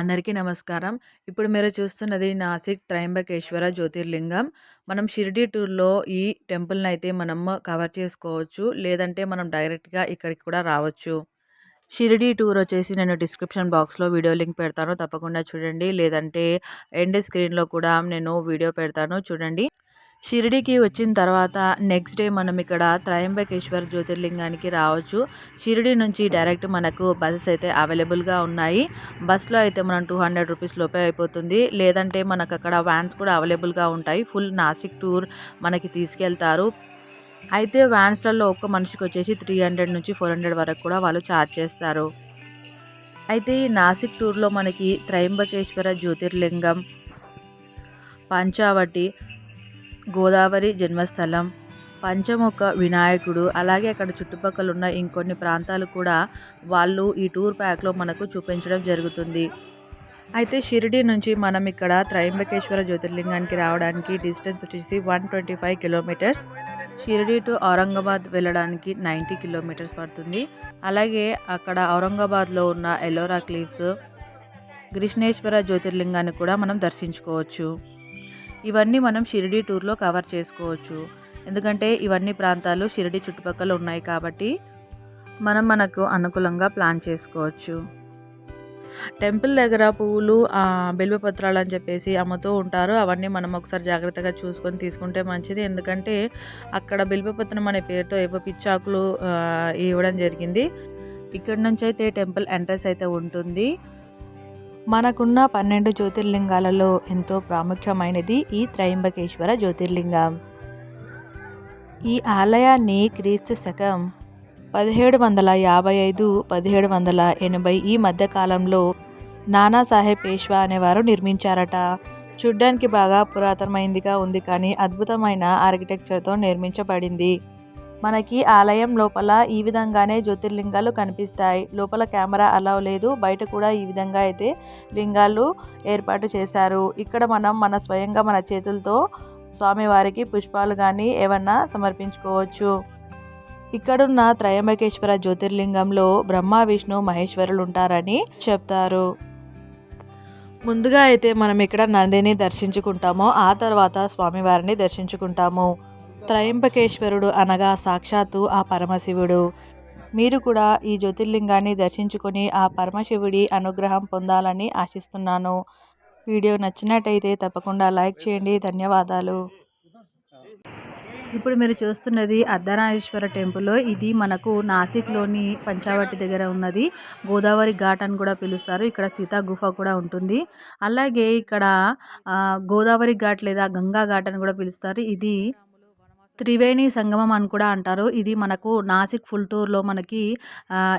అందరికీ నమస్కారం. ఇప్పుడు మీరు చూస్తున్నది నాసిక్ త్రయంబకేశ్వర జ్యోతిర్లింగం. మనం షిరిడీ టూర్‌లో ఈ టెంపుల్ని అయితే మనం కవర్ చేసుకోవచ్చు. లేదంటే మనం డైరెక్ట్‌గా ఇక్కడికి కూడా రావచ్చు. షిరిడీ టూర్ వచ్చేసి నేను డిస్క్రిప్షన్ బాక్స్‌లో వీడియో లింక్ పెడతాను. తప్పకుండా చూడండి. లేదంటే ఎండ్ స్క్రీన్‌లో కూడా నేను వీడియో పెడతాను చూడండి. షిరిడీకి వచ్చిన తర్వాత నెక్స్ట్ డే మనం ఇక్కడ త్రయంబకేశ్వర్ జ్యోతిర్లింగానికి రావచ్చు. షిరిడి నుంచి డైరెక్ట్ మనకు బస్సెస్ అయితే అవైలబుల్గా ఉన్నాయి. బస్లో అయితే మనం టూ హండ్రెడ్ రూపీస్ లోపే అయిపోతుంది. లేదంటే మనకు అక్కడ వ్యాన్స్ కూడా అవైలబుల్గా ఉంటాయి. ఫుల్ నాసిక్ టూర్ మనకి తీసుకెళ్తారు. అయితే వ్యాన్స్లలో ఒక్క మనిషికి వచ్చేసి త్రీ హండ్రెడ్ నుంచి ఫోర్ హండ్రెడ్ వరకు కూడా వాళ్ళు ఛార్జ్ చేస్తారు. అయితే ఈ నాసిక్ టూర్లో మనకి త్రయంబకేశ్వర జ్యోతిర్లింగం పంచావటి గోదావరి జన్మస్థలం. పంచముఖ వినాయకుడు. అలాగే అక్కడ చుట్టుపక్కల ఉన్న ఇంకొన్ని ప్రాంతాలు కూడా వాళ్ళు ఈ టూర్ ప్యాక్లో మనకు చూపించడం జరుగుతుంది. అయితే షిరిడి నుంచి మనం ఇక్కడ త్రయంబకేశ్వర జ్యోతిర్లింగానికి రావడానికి డిస్టెన్స్ వచ్చేసి one twenty five kilometres. Shirdi to Aurangabad వెళ్ళడానికి నైంటీ కిలోమీటర్స్ పడుతుంది. అలాగే అక్కడ ఔరంగాబాద్లో ఉన్న ఎలోరా క్లీవ్స్ కృష్ణేశ్వర జ్యోతిర్లింగాన్ని కూడా మనం దర్శించుకోవచ్చు. ఇవన్నీ మనం షిరిడి టూర్లో కవర్ చేసుకోవచ్చు. ఎందుకంటే ఇవన్నీ ప్రాంతాలు షిరిడి చుట్టుపక్కల ఉన్నాయి కాబట్టి మనం మనకు అనుకూలంగా ప్లాన్ చేసుకోవచ్చు. టెంపుల్ దగ్గర పువ్వులు బిల్వపత్రాలు అని చెప్పేసి అమ్ముతూ ఉంటారు. అవన్నీ మనం ఒకసారి జాగ్రత్తగా చూసుకొని తీసుకుంటే మంచిది. ఎందుకంటే అక్కడ బిల్వపత్రం అనే పేరుతో ఏవో పిచ్చాకులు ఇవ్వడం జరిగింది. ఇక్కడ నుంచి అయితే టెంపుల్ ఎంట్రెన్స్ అయితే ఉంటుంది. మనకున్న పన్నెండు జ్యోతిర్లింగాలలో ఎంతో ప్రాముఖ్యమైనది ఈ త్రయంబకేశ్వర జ్యోతిర్లింగం. ఈ ఆలయాన్ని క్రీస్తు శకం పదిహేడు వందల యాభై ఐదు పదిహేడు వందల ఎనభై ఈ మధ్యకాలంలో నానాసాహెబ్ పేష్వా అనేవారు నిర్మించారట. చూడ్డానికి బాగా పురాతనమైందిగా ఉంది కానీ అద్భుతమైన ఆర్కిటెక్చర్తో నిర్మించబడింది. మనకి ఆలయం లోపల ఈ విధంగానే జ్యోతిర్లింగాలు కనిపిస్తాయి. లోపల కెమెరా అలా లేదు. బయట కూడా ఈ విధంగా అయితే లింగాలు ఏర్పాటు చేశారు. ఇక్కడ మనం మన స్వయంగా మన చేతులతో స్వామివారికి పుష్పాలు కానీ ఏమన్నా సమర్పించుకోవచ్చు. ఇక్కడున్న త్రయంబకేశ్వర జ్యోతిర్లింగంలో బ్రహ్మ విష్ణు మహేశ్వరులు ఉంటారని చెప్తారు. ముందుగా అయితే మనం ఇక్కడ నందిని దర్శించుకుంటామో ఆ తర్వాత స్వామివారిని దర్శించుకుంటాము. త్రయంబకేశ్వరుడు అనగా సాక్షాత్తు ఆ పరమశివుడు. మీరు కూడా ఈ జ్యోతిర్లింగాన్ని దర్శించుకొని ఆ పరమశివుడి అనుగ్రహం పొందాలని ఆశిస్తున్నాను. వీడియో నచ్చినట్టయితే తప్పకుండా లైక్ చేయండి. ధన్యవాదాలు. ఇప్పుడు మీరు చూస్తున్నది అర్ధనారీశ్వర టెంపుల్లో ఇది మనకు నాసిక్లోని పంచావటి దగ్గర ఉన్నది. గోదావరి ఘాట్ అని కూడా పిలుస్తారు. ఇక్కడ సీతా గుహ కూడా ఉంటుంది. అలాగే ఇక్కడ గోదావరి ఘాట్ లేదా గంగా ఘాట్ అని కూడా పిలుస్తారు. ఇది త్రివేణి సంగమం అని కూడా అంటారు. ఇది మనకు నాసిక్ ఫుల్ టూర్లో మనకి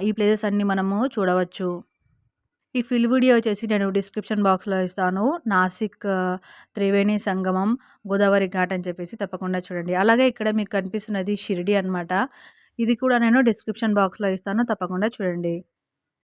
ఈ ప్లేసెస్ అన్నీ మనము చూడవచ్చు. ఈ ఫిల్ వీడియో వచ్చేసి నేను డిస్క్రిప్షన్ బాక్స్లో ఇస్తాను. నాసిక్ త్రివేణి సంగమం గోదావరి ఘాట్ అని చెప్పేసి తప్పకుండా చూడండి. అలాగే ఇక్కడ మీకు కనిపిస్తున్నది షిరిడి అనమాట ఇది కూడా నేను డిస్క్రిప్షన్ బాక్స్లో ఇస్తాను. తప్పకుండా చూడండి.